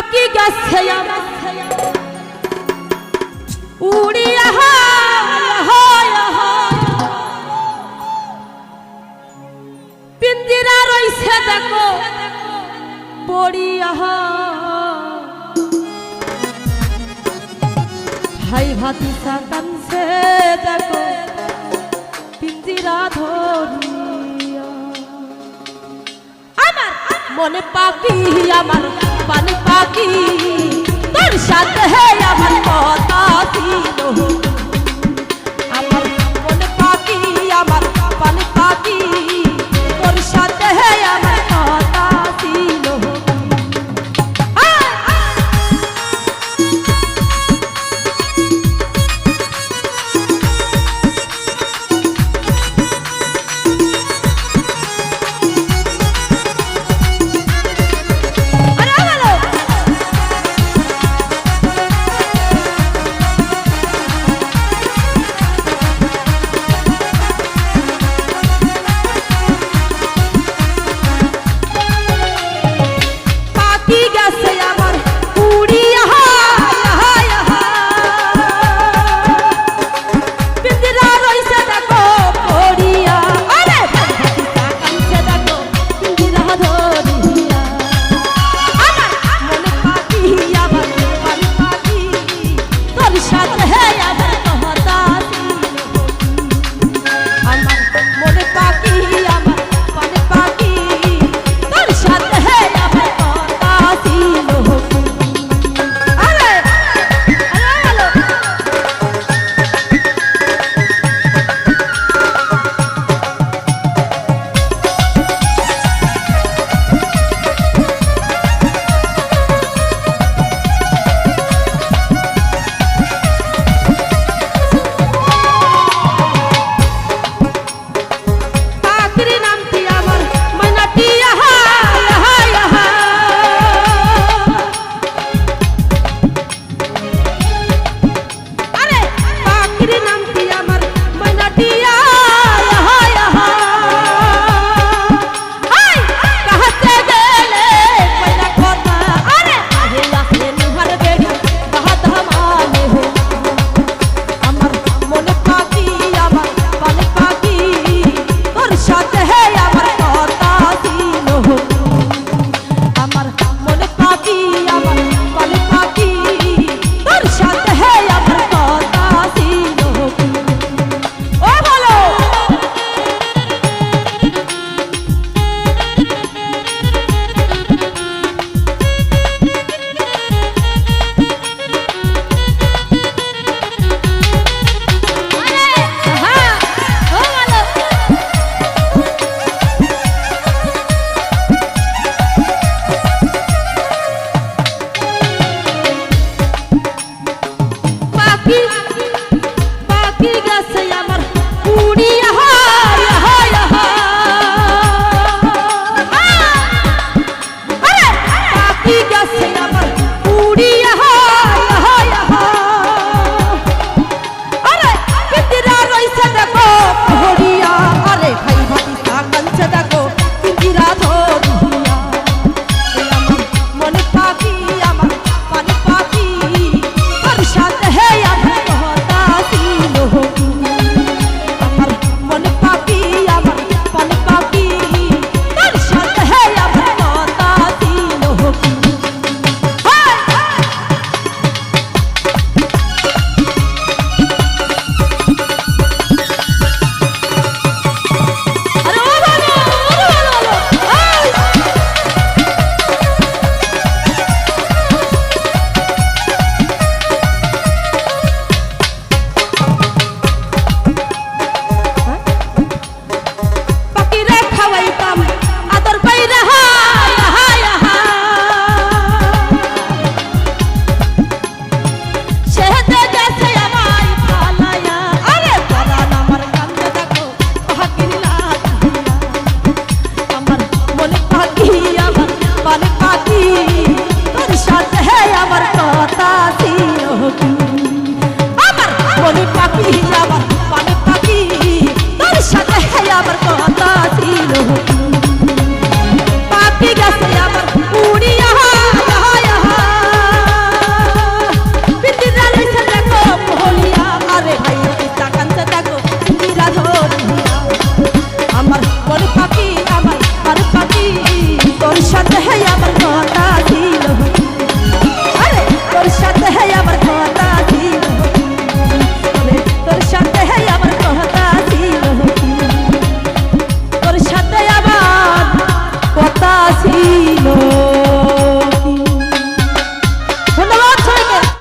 পাকি গেছে উড়িয়া পিঞ্জিরা রইছে দেখো পড়িয়া ভাই ভাতি সাকামছে দেখো পিঞ্জিরা ধরি मन पापी हमार पानी पाकी। तोर साथ है